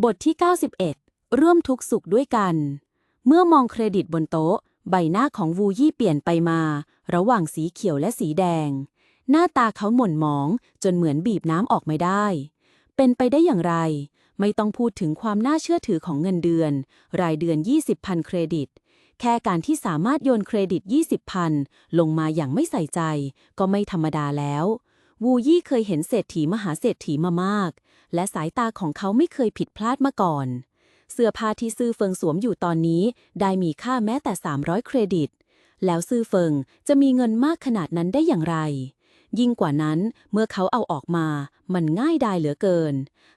บทที่ 91 ร่วมทุกสุขด้วยกัน เมื่อมองเครดิตบนโต๊ะ ใบหน้าของวูยี่เปลี่ยนไปมา ระหว่างสีเขียวและสีแดง หน้าตาเขาหม่นหมอง จนเหมือนบีบน้ำออกไม่ได้ เป็นไปได้อย่างไร ไม่ต้องพูดถึงความน่าเชื่อถือของเงินเดือน รายเดือน 20พันเครดิต แค่การที่สามารถโยนเครดิต 20พันลงมาอย่างไม่ใส่ใจ ก็ไม่ธรรมดาแล้ว วูยี่เคยเห็นเศรษฐีมหาเศรษฐีมามาก และสายตาของเขาไม่เคยผิดพลาดมาก่อน เสื้อผ้าที่ซื้อเฟิงสวมอยู่ตอนนี้ได้มีค่าแม้แต่ 300 เครดิต แล้วซื้อเฟิงจะมีเงินมากขนาดนั้นได้อย่างไร ยิ่งกว่านั้นเมื่อเขาเอาออกมา มันง่ายดายเหลือเกิน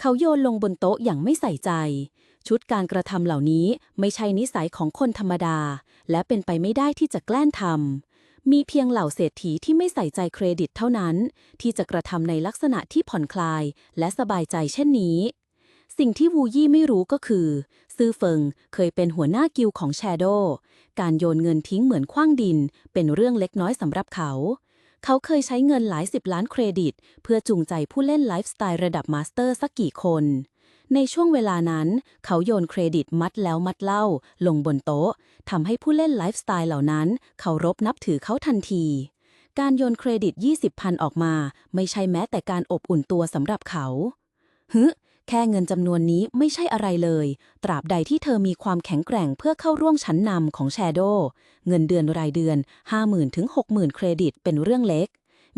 เขาโยนลงบนโต๊ะอย่างไม่ใส่ใจ ชุดการกระทำเหล่านี้ไม่ใช่นิสัยของคนธรรมดา และเป็นไปไม่ได้ที่จะแกล้งทำ มีเพียงเหล่าเศรษฐีที่ไม่ใส่ใจเครดิตเท่านั้น ที่จะกระทำในลักษณะที่ผ่อนคลายและสบายใจเช่นนี้ สิ่งที่วูยี่ไม่รู้ก็คือ ซื่อเฟิงเคยเป็นหัวหน้ากิลของแชโดการโยนเงินทิ้งเหมือนคว้างดิน เป็นเรื่องเล็กน้อยสำหรับเขา เขาเคยใช้เงินหลายสิบล้านเครดิต เพื่อจูงใจผู้เล่นไลฟ์สไตล์ระดับมาสเตอร์สักกี่คน ในช่วงเวลานั้น เขาโยนเครดิตมัดแล้วมัดเล่า ลงบนโต๊ะทำให้ผู้เล่นไลฟ์สไตล์เหล่านั้นเคารพนับถือเขาทันที การโยนเครดิต 20พันออกมา ไม่ใช่แม้แต่การอบอุ่นตัวสำหรับเขาฮึแค่เงินจำนวนนี้ไม่ใช่อะไรเลย ตราบใดที่เธอมีความแข็งแกร่งเพื่อเข้าร่วมชั้นนำของแชโดเงินเดือนรายเดือน 50,000ถึง60,000 เครดิตเป็นเรื่องเล็ก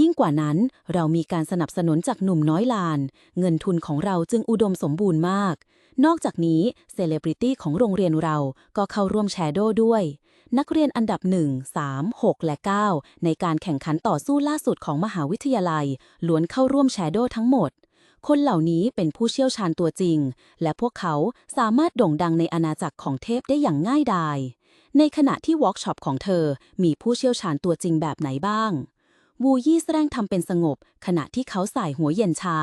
ยิ่งกว่านั้นเรามีการสนับสนุนจากหนุ่มน้อยลาน เงินทุนของเราจึงอุดมสมบูรณ์มาก นอกจากนี้เซเลบริตี้ของโรงเรียนเราก็เข้าร่วมแชโดด้วย นักเรียนอันดับ 1 3 6 และ 9 ในการแข่งขันต่อสู้ล่าสุดของมหาวิทยาลัย ล้วนเข้าร่วมแชโดทั้งหมด คนเหล่านี้เป็นผู้เชี่ยวชาญตัวจริง และพวกเขาสามารถโด่งดังในอาณาจักรของเทพได้อย่างง่ายดายในขณะที่วอล์กช็อปของเธอมีผู้เชี่ยวชาญตัวจริงแบบไหนบ้าง วูยี่แสดงทำเป็นสงบ ขณะที่เขาใส่หัวเย็นชา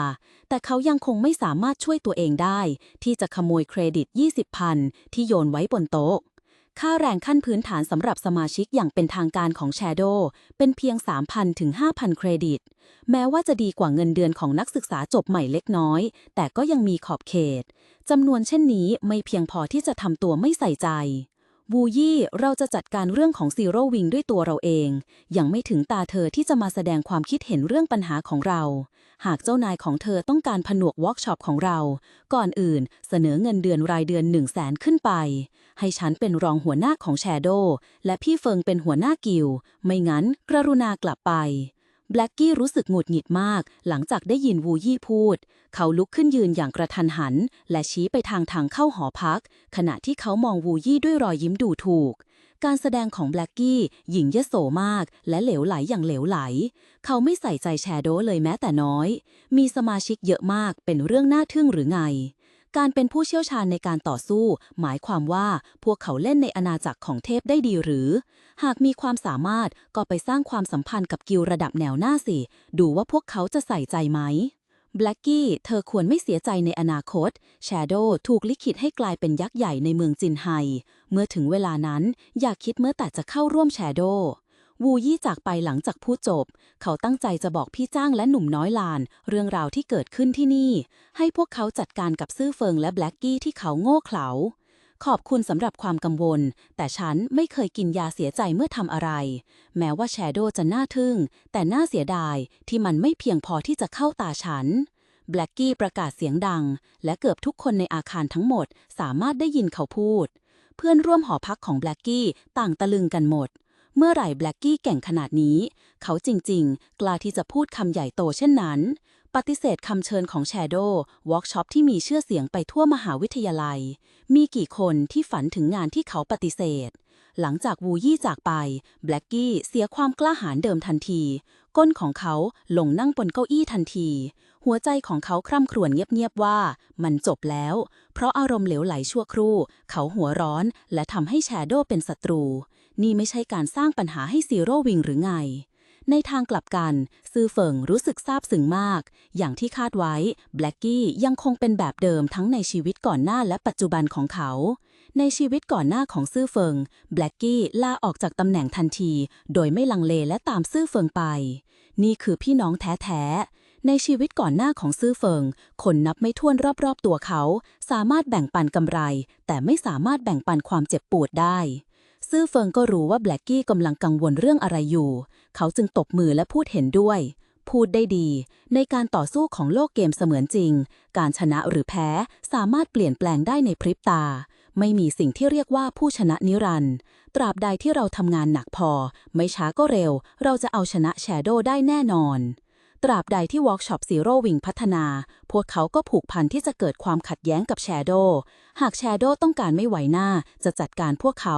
แต่เขายังคงไม่สามารถช่วยตัวเองได้ ที่จะขโมยเครดิต 20พันที่โยนไว้บนโต๊ะ ค่าแรงขั้นพื้นฐานสำหรับสมาชิกอย่างเป็นทางการของ Shadow เป็นเพียง 3,000 ถึง 5,000 เครดิต แม้ว่าจะดีกว่าเงินเดือนของนักศึกษาจบใหม่เล็กน้อย แต่ก็ยังมีขอบเขตจำนวนเช่นนี้ไม่เพียงพอที่จะทำตัวไม่ใส่ใจ วูยี่เราจะจัดการเรื่องของซีโร่วิงด้วยตัวเราเอง ยังไม่ถึงตาเธอที่จะมาแสดงความคิดเห็นเรื่องปัญหาของเรา หากเจ้านายของเธอต้องการผนวกวอล์กช็อปของเรา ก่อนอื่นเสนอเงินเดือนรายเดือน 1 0 0 0 0แสนขึ้นไป ให้ฉันเป็นรองหัวหน้าของแชโดและพี่เฟิงเป็นหัวหน้ากิลด์ไม่งั้นกรุณากลับไป แบล็กกี้รู้สึกหงุดหงิดมาก หลังจากได้ยินวูยี่พูด เขาลุกขึ้นยืนอย่างกระทันหัน และชี้ไปทางทางเข้าหอพัก ขณะที่เขามองวูยี่ด้วยรอยยิ้มดูถูก การแสดงของแบล็กกี้หญิงยโสมาก และเหลวไหลอย่างเหลวไหล เขาไม่ใส่ใจแชโดเลยแม้แต่น้อย มีสมาชิกเยอะมากเป็นเรื่องน่าทึ่งหรือไง การเป็นผู้เชี่ยวชาญในการต่อสู้ หมายความว่าพวกเขาเล่นในอาณาจักรของเทพได้ดีหรือ หากมีความสามารถก็ไปสร้างความสัมพันธ์กับกิลระดับแนวหน้าสิ ดูว่าพวกเขาจะใส่ใจไหมแบล็กกี้เธอควรไม่เสียใจในอนาคตแชโดถูกลิขิตให้กลายเป็นยักษ์ใหญ่ในเมืองจินไฮ เมื่อถึงเวลานั้นอย่าคิดเมื่อแต่จะเข้าร่วมแชโดวู วูยี่จากไปหลังจากพูดจบ เขาตั้งใจจะบอกพี่จ้างและหนุ่มน้อยลาน เรื่องราวที่เกิดขึ้นที่นี่ ให้พวกเขาจัดการกับซื่อเฟิงและแบล็กกี้ที่เขาโง่เขลา ขอบคุณสำหรับความกังวล แต่ฉันไม่เคยกินยาเสียใจเมื่อทำอะไร แม้ว่าแชโดจะน่าทึ่ง แต่น่าเสียดายที่มันไม่เพียงพอที่จะเข้าตาฉันแบล็กกี้ประกาศเสียงดัง และเกือบทุกคนในอาคารทั้งหมดสามารถได้ยินเขาพูด เพื่อนร่วมหอพักของแบล็กกี้ต่างตะลึงกันหมด เมื่อไหร่แบล็กกี้เก่งขนาดนี้ เขาจริงๆ กล้าที่จะพูดคำใหญ่โตเช่นนั้น ปฏิเสธคำเชิญของแชโดว์วอล์กช็อปที่มีชื่อเสียงไปทั่วมหาวิทยาลัย มีกี่คนที่ฝันถึงงานที่เขาปฏิเสธ หลังจากวูยี่จากไปแบล็กกี้เสียความกล้าหาญเดิมทันที ก้นของเขาลงนั่งบนเก้าอี้ทันที หัวใจของเขาคร่ำครวญเงียบๆว่า มันจบแล้ว เพราะอารมณ์เหลวไหลชั่วครู่ เขาหัวร้อนและทำให้แชโดว์เป็นศัตรู นี่ไม่ใช่การสร้างปัญหาให้ซีโร่วิงหรือไง ในทางกลับกัน ซือเฟิงรู้สึกซาบซึ้งมาก อย่างที่คาดไว้ แบล็กกี้ยังคงเป็นแบบเดิมทั้งในชีวิตก่อนหน้าและปัจจุบันของเขาในชีวิตก่อนหน้าของซื่อเฟิง แบล็กกี้ลาออกจากตำแหน่งทันที โดยไม่ลังเลและตามซื่อเฟิงไป นี่คือพี่น้องแท้ๆ ในชีวิตก่อนหน้าของซื่อเฟิง คนนับไม่ถ้วนรอบๆตัวเขา สามารถแบ่งปันกำไร แต่ไม่สามารถแบ่งปันความเจ็บปวดได้ ซื่อเฟิงก็รู้ว่าแบล็กกี้กำลังกังวลเรื่องอะไรอยู่ เขาจึงตบมือและพูดเห็นด้วย พูดได้ดี ในการต่อสู้ของโลกเกมเสมือนจริง การชนะหรือแพ้สามารถเปลี่ยนแปลงได้ในพริบตา ไม่มีสิ่งที่เรียกว่าผู้ชนะนิรันด์ตราบใดที่เราทำงานหนักพอ ไม่ช้าก็เร็ว เราจะเอาชนะแชโดได้แน่นอน ตราบใดที่วอล์กช็อปซีโร่วิงพัฒนา พวกเขาก็ผูกพันที่จะเกิดความขัดแย้งกับแชโดหากแชโดต้องการไม่ไหวหน้า จะจัดการพวกเขา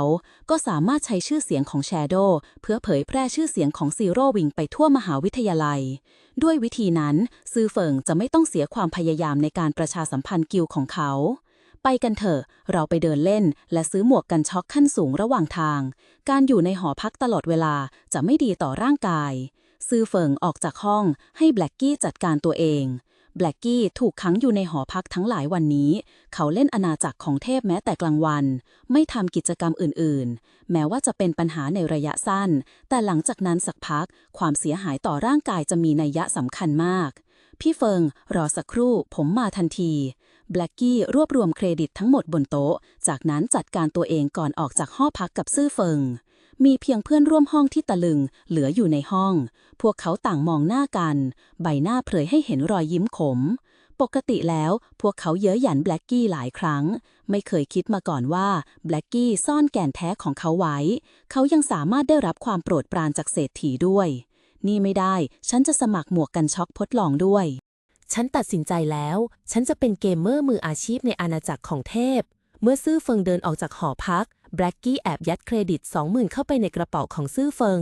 ก็สามารถใช้ชื่อเสียงของแชโดเพื่อเผยแพร่ชื่อเสียงของซีโร่วิงไปทั่วมหาวิทยาลัย ด้วยวิธีนั้น ซือเฟิงจะไม่ต้องเสียความพยายามในการประชาสัมพันธ์กิลของเขาไปกันเถอะ เราไปเดินเล่น และซื้อหมวกกันช็อกขั้นสูงระหว่างทาง การอยู่ในหอพักตลอดเวลาจะไม่ดีต่อร่างกาย ซือเฟิงออกจากห้องให้แบล็กกี้จัดการตัวเองแบล็กกี้ถูกขังอยู่ในหอพักทั้งหลายวันนี้ เขาเล่นอาณาจักรของเทพแม้แต่กลางวัน ไม่ทำกิจกรรมอื่นๆ แม้ว่าจะเป็นปัญหาในระยะสั้น แต่หลังจากนั้นสักพัก ความเสียหายต่อร่างกายจะมีนัยยะสำคัญมาก พี่เฟิง รอสักครู่ ผมมาทันทีแบล็กกี้รวบรวมเครดิตทั้งหมดบนโต๊ะ จากนั้นจัดการตัวเองก่อนออกจากห้อพักกับซื่อเฟิง มีเพียงเพื่อนร่วมห้องที่ตะลึงเหลืออยู่ในห้อง พวกเขาต่างมองหน้ากัน ใบหน้าเผยให้เห็นรอยยิ้มขม ปกติแล้วพวกเขาเย้ยหยันแบล็กกี้หลายครั้ง ไม่เคยคิดมาก่อนว่าแบล็กกี้ซ่อนแก่นแท้ของเขาไว้ เขายังสามารถได้รับความโปรดปรานจากเศรษฐีด้วย นี่ไม่ได้ ฉันจะสมัครหมวกกันช็อกทดลองด้วย ฉันตัดสินใจแล้ว ฉันจะเป็นเกมเมอร์มืออาชีพในอาณาจักรของเทพ เมื่อซื่อเฟิงเดินออกจากหอพัก แบล็กกี้แอบยัดเครดิต 20,000 เข้าไปในกระเป๋าของซื่อเฟิง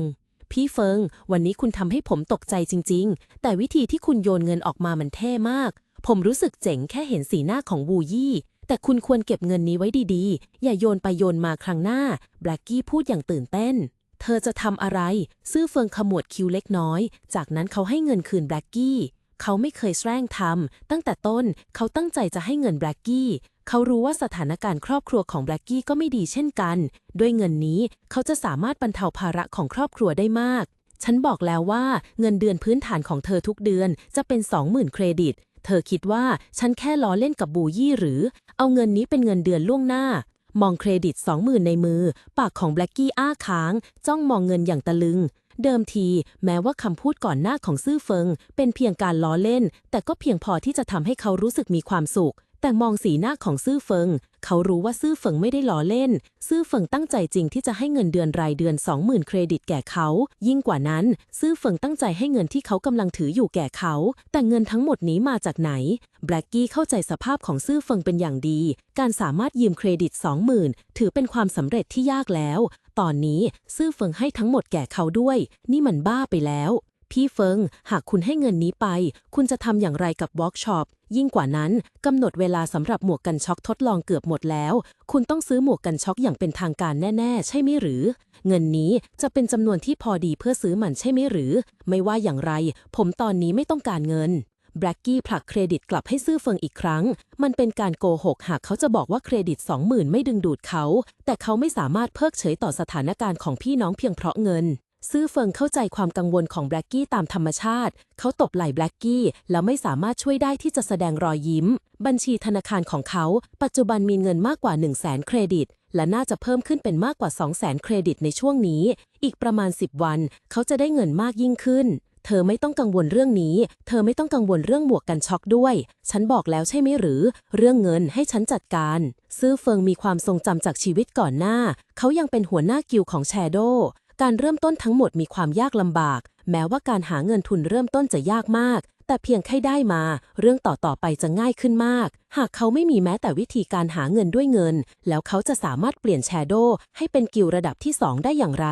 พี่เฟิง วันนี้คุณทำให้ผมตกใจจริง ๆ แต่วิธีที่คุณโยนเงินออกมามันเท่มาก ผมรู้สึกเจ๋งแค่เห็นสีหน้าของวูยี่ แต่คุณควรเก็บเงินนี้ไว้ดีๆ อย่าโยนไปโยนมาครั้งหน้า แบล็กกี้พูดอย่างตื่นเต้น เธอจะทำอะไร ซื่อเฟิงขมวดคิ้วเล็กน้อย จากนั้นเขาให้เงินคืนแบล็กกี้ เขาไม่เคยแสร้งทำตั้งแต่ต้นเขาตั้งใจจะให้เงินแบล็กกี้ เขารู้ว่าสถานการณ์ครอบครัวของแบล็กกี้ก็ไม่ดีเช่นกัน ด้วยเงินนี้เขาจะสามารถบรรเทาภาระของครอบครัวได้มาก ฉันบอกแล้วว่าเงินเดือนพื้นฐานของเธอทุกเดือนจะเป็น 20,000 เครดิต เธอคิดว่าฉันแค่ล้อเล่นกับบูยี่หรือ เอาเงินนี้เป็นเงินเดือนล่วงหน้ามองเครดิต20,000ในมือ ปากของแบล็กกี้อ้าค้าง จ้องมองเงินอย่างตะลึง เดิมที แม้ว่าคำพูดก่อนหน้าของซื่อเฟิง เป็นเพียงการล้อเล่น แต่ก็เพียงพอที่จะทำให้เขารู้สึกมีความสุข แต่มองสีหน้าของซื่อเฟิง เขารู้ว่าซื่อเฟิงไม่ได้ล้อเล่น ซื่อเฟิงตั้งใจจริงที่จะให้เงินเดือนรายเดือน 20,000 เครดิตแก่เขา ยิ่งกว่านั้น ซื่อเฟิงตั้งใจให้เงินที่เขากำลังถืออยู่แก่เขา แต่เงินทั้งหมดนี้มาจากไหน แบล็กกี้เข้าใจสภาพของซื่อเฟิงเป็นอย่างดี การสามารถยืมเครดิต 20,000 ถือเป็นความสำเร็จที่ยากแล้ว ตอนนี้ซื่อเฟิงให้ทั้งหมดแก่เขาด้วย นี่มันบ้าไปแล้ว พี่เฟิง หากคุณให้เงินนี้ไป คุณจะทำอย่างไรกับวอล์กช็อป ยิ่งกว่านั้นกำหนดเวลาสำหรับหมวกกันช็อกทดลองเกือบหมดแล้ว คุณต้องซื้อหมวกกันช็อกอย่างเป็นทางการแน่ ๆ ใช่ไหมหรือ เงินนี้จะเป็นจำนวนที่พอดีเพื่อซื้อมันใช่ไหมหรือ ไม่ว่าอย่างไร ผมตอนนี้ไม่ต้องการเงินแบล็กกี้ผลักเครดิตกลับให้ซื่อเฟิงอีกครั้ง มันเป็นการโกหกหากเขาจะบอกว่าเครดิต 20,000 ไม่ดึงดูดเขา แต่เขาไม่สามารถเพิกเฉยต่อสถานการณ์ของพี่น้องเพียงเพราะเงิน ซื่อเฟิงเข้าใจความกังวลของแบล็กกี้ตามธรรมชาติ เขาตบไหล่แบล็กกี้แล้วไม่สามารถช่วยได้ที่จะแสดงรอยยิ้ม บัญชีธนาคารของเขา ปัจจุบันมีเงินมากกว่า 1 0 0 0 0แสนเครดิต และน่าจะเพิ่มขึ้นเป็นมากกว่า 2 0 0แสนเครดิตในช่วงนี้ อีกประมาณ 10 วัน เขาจะได้เงินมากยิ่งขึ้น เธอไม่ต้องกังวลเรื่องนี้ เธอไม่ต้องกังวลเรื่องหมวกกันช็อกด้วย ฉันบอกแล้วใช่ไหมหรือ เรื่องเงินให้ฉันจัดการ ซื่อเฟิงมีความทรงจำจากชีวิตก่อนหน้า เขายังเป็นหัวหน้ากิลของแชโด การเริ่มต้นทั้งหมดมีความยากลำบาก แม้ว่าการหาเงินทุนเริ่มต้นจะยากมาก แต่เพียงแค่ได้มา เรื่องต่อๆไปจะง่ายขึ้นมาก หากเขาไม่มีแม้แต่วิธีการหาเงินด้วยเงิน แล้วเขาจะสามารถเปลี่ยนแชโดให้เป็นกิลด์ระดับที่สองได้อย่างไร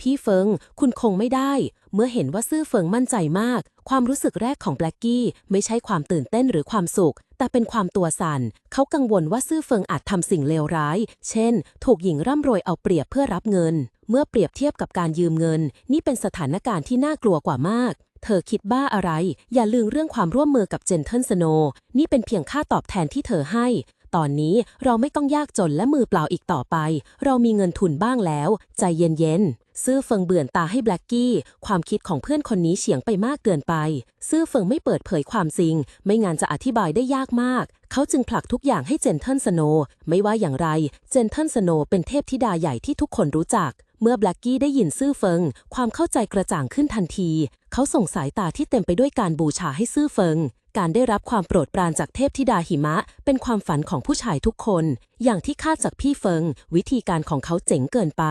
พี่เฟิง คุณคงไม่ได้ เมื่อเห็นว่าซื่อเฟิงมั่นใจมาก ความรู้สึกแรกของแบล็กกี้ไม่ใช่ความตื่นเต้นหรือความสุข แต่เป็นความตัวสั่น เขากังวลว่าซื่อเฟิงอาจทำสิ่งเลวร้าย เช่น ถูกหญิงร่ำรวยเอาเปรียบเพื่อรับเงิน เมื่อเปรียบเทียบกับการยืมเงิน นี่เป็นสถานการณ์ที่น่ากลัวกว่ามาก เธอคิดบ้าอะไร อย่าลืมเรื่องความร่วมมือกับเจนเทิลสโนนี่เป็นเพียงค่าตอบแทนที่เธอให้ ตอนนี้เราไม่ต้องยากจนและมือเปล่าอีกต่อไป เรามีเงินทุนบ้างแล้ว ใจเย็นๆ ซื่อเฟิงเบื่อนตาให้แบล็กกี้ ความคิดของเพื่อนคนนี้เฉียงไปมากเกินไป ซื่อเฟิงไม่เปิดเผยความจริง ไม่งั้นจะอธิบายได้ยากมาก เขาจึงผลักทุกอย่างให้เจนเทิลสโนว์ไม่ว่าอย่างไร เจนเทิลสโนว์เป็นเทพธิดาใหญ่ที่ทุกคนรู้จัก เมื่อแบล็กกี้ได้ยินซื่อเฟิง ความเข้าใจกระจ่างขึ้นทันที เขาส่งสายตาที่เต็มไปด้วยการบูชาให้ซื่อเฟิงการได้รับความโปรดปรานจากเทพธิดาหิมะ เป็นความฝันของผู้ชายทุกคน อย่างที่คาดจากพี่เฟิง วิธีการของเขาเจ๋งเกินไป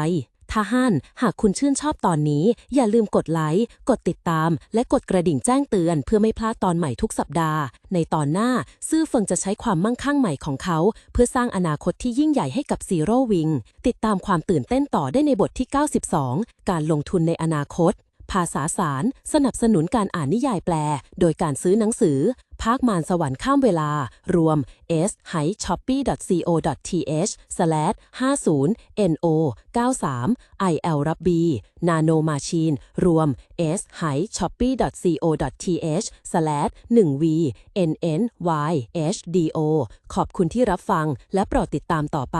ถ้าฮั่นหากคุณชื่นชอบตอนนี้ อย่าลืมกดไลค์ กดติดตาม และกดกระดิ่งแจ้งเตือน เพื่อไม่พลาดตอนใหม่ทุกสัปดาห์ ในตอนหน้า ซื่อเฟิงจะใช้ความมั่งคั่งใหม่ของเขา เพื่อสร้างอนาคตที่ยิ่งใหญ่ให้กับซีโร่วิง ติดตามความตื่นเต้นต่อได้ในบทที่ 92 การลงทุนในอนาคต ภาษาสาร สนับสนุนการอ่านนิยายแปล โดยการซื้อหนังสือ ภาคมารสวรรค์ข้ามเวลา รวม s h i s h o p e e co th slash 50 no 93 il รับ b nano machine รวม s h i s h o p e e co th slash 1 v nn y h do ขอบคุณที่รับฟังและโปรดติดตามต่อไป